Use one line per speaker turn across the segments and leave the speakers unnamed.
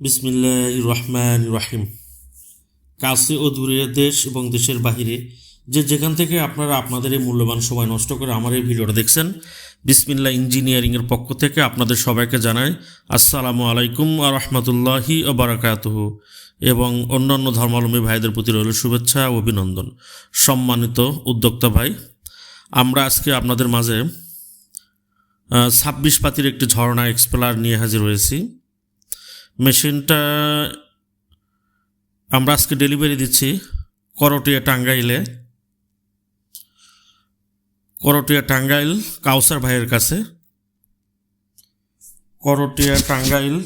বিসমিল্লাহ রহমান রাহিম। কাছে ও দূরে দেশ এবং দেশের বাহিরে, যে যেখান থেকে আপনারা আপনাদের এই মূল্যবান সময় নষ্ট করে আমার এই ভিডিওটা দেখছেন বিসমিল্লা ইঞ্জিনিয়ারিংয়ের পক্ষ থেকে আপনাদের সবাইকে জানাই আসসালামু আলাইকুম আ রহমতুল্লাহি বারাকাতুহ। এবং অন্যান্য ধর্মাবলম্বী ভাইদের প্রতি রইল শুভেচ্ছা ও অভিনন্দন। সম্মানিত উদ্যোক্তা ভাই, আমরা আজকে আপনাদের মাঝে ছাব্বিশ পাতির একটি ঝর্ণা এক্সপ্লার নিয়ে হাজির হয়েছি। মেশিনটা আমরা আজকে ডেলিভারি দিচ্ছি করটিয়া টাঙ্গাইলে। করটিয়া টাঙ্গাইল কাউসার ভাইয়ের কাছে। করটিয়া টাঙ্গাইল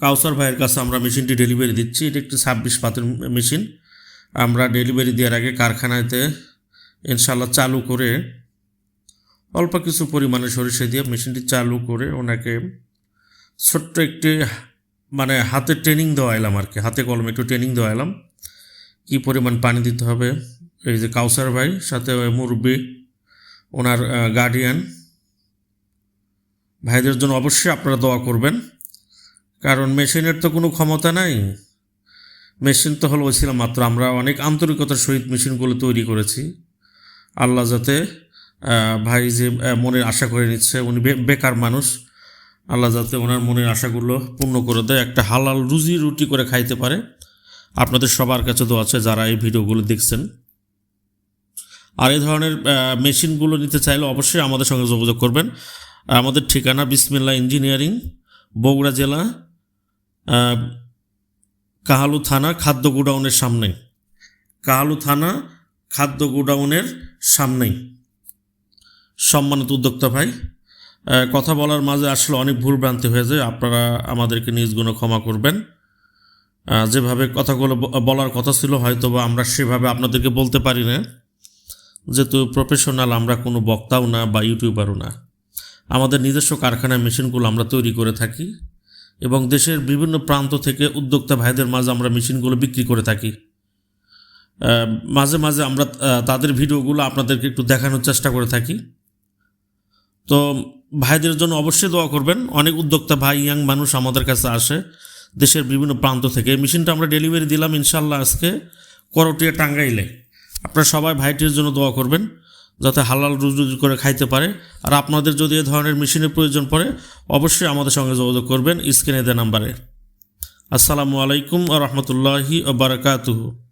কাউসার ভাইয়ের কাছে আমরা মেশিনটি ডেলিভারি দিচ্ছি। এটা একটি ছাব্বিশ পাতের মেশিন। আমরা ডেলিভারি দেওয়ার আগে কারখানাতে ইনশাল্লাহ চালু করে অল্প কিছু পরিমাণে সরিষা দিয়ে মেশিনটি চালু করে ওনাকে ছোট্ট একটি মানে হাতে ট্রেনিং দেওয়া এলাম আর কি, হাতে কলমে একটু ট্রেনিং দেওয়া এলাম। কী পরিমাণ পানি দিতে হবে? এই যে কাউসার ভাই, সাথে মুরব্বি, ওনার গার্ডিয়ান ভাইদের জন্য অবশ্যই আপনারা দোয়া করবেন। কারণ মেশিনের তো কোনো ক্ষমতা নাই। মেশিন তো হলো ছিলাম মাত্র। আমরা অনেক আন্তরিকতার সহিত মেশিনগুলো তৈরি করেছি। আল্লাহ যাতে ভাই যে মনের আশা করে নিচ্ছে, উনি বেকার মানুষ। আল্লাহ যাতে ওনার মনের আশাগুলো পূর্ণ করে দেয়। একটা হালাল রুজি রুটি করে খাইতে পারে। আপনাদের সবার কাছে তো আছে যারা এই ভিডিওগুলো দেখছেন। আর এই ধরনের মেশিনগুলো নিতে চাইলে অবশ্যই আমাদের সঙ্গে যোগাযোগ করবেন। আমাদের ঠিকানা বিসমিল্লা ইঞ্জিনিয়ারিং, বগুড়া জেলা কাহালু থানা, খাদ্য গোডাউনের সামনে। কাহালু থানা, খাদ্য গোডাউনের সামনেই। সম্মানিত উদ্যোক্তা ভাই কথা বলার মাঝে আসলে অনেক ভুল ভ্রান্তি হয়ে যায়। আপনারা আমাদেরকে নিজ গুণ ক্ষমা করবেন। যেভাবে কথাগুলো বলার কথা ছিল হয়তো বা আমরা সেভাবে আপনাদেরকে বলতে পারি না। যেহেতু প্রফেশনাল আমরা কোনো বক্তাও না বা ইউটিউবারও না। আমাদের নিজস্ব কারখানায় মেশিনগুলো আমরা তৈরি করে থাকি এবং দেশের বিভিন্ন প্রান্ত থেকে উদ্যোক্তা ভাইদের মাঝে আমরা মেশিনগুলো বিক্রি করে থাকি। মাঝে মাঝে আমরা তাদের ভিডিওগুলো আপনাদেরকে একটু দেখানোর চেষ্টা করে থাকি। তো ভাইদের জন্য অবশ্যই দোয়া করবেন। অনেক উদ্যোক্তা ভাই, ইয়াং মানুষ আমাদের কাছে আসে, দেশের বিভিন্ন প্রান্ত থেকে। মেশিনটা আমরা ডেলিভারি দিলাম ইনশাল্লাহ আজকে করটিয়া টাঙ্গাইলে। আপনারা সবাই ভাইটির জন্য দোয়া করবেন, যাতে হালাল রুজি করে খাইতে পারে। আর আপনাদের যদি এ ধরনের মেশিনের প্রয়োজন পড়ে, অবশ্যই আমাদের সঙ্গে যোগাযোগ করবেন স্ক্রিনে দেওয়া নাম্বারে। আসসালামু আলাইকুম আ রহমতুল্লাহি বারাকাতুহু।